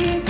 you.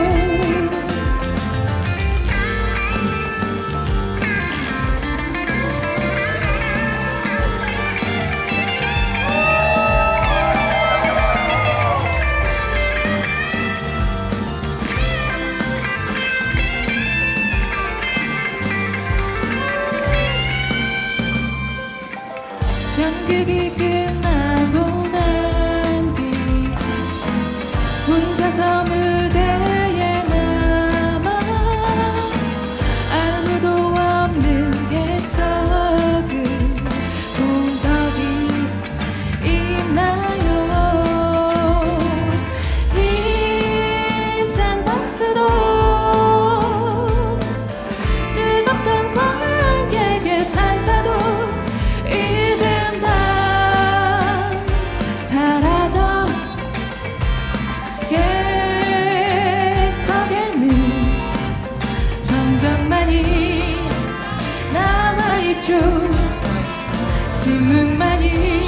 연극이 끝나고 난 뒤 혼자서 무 줘 지문만이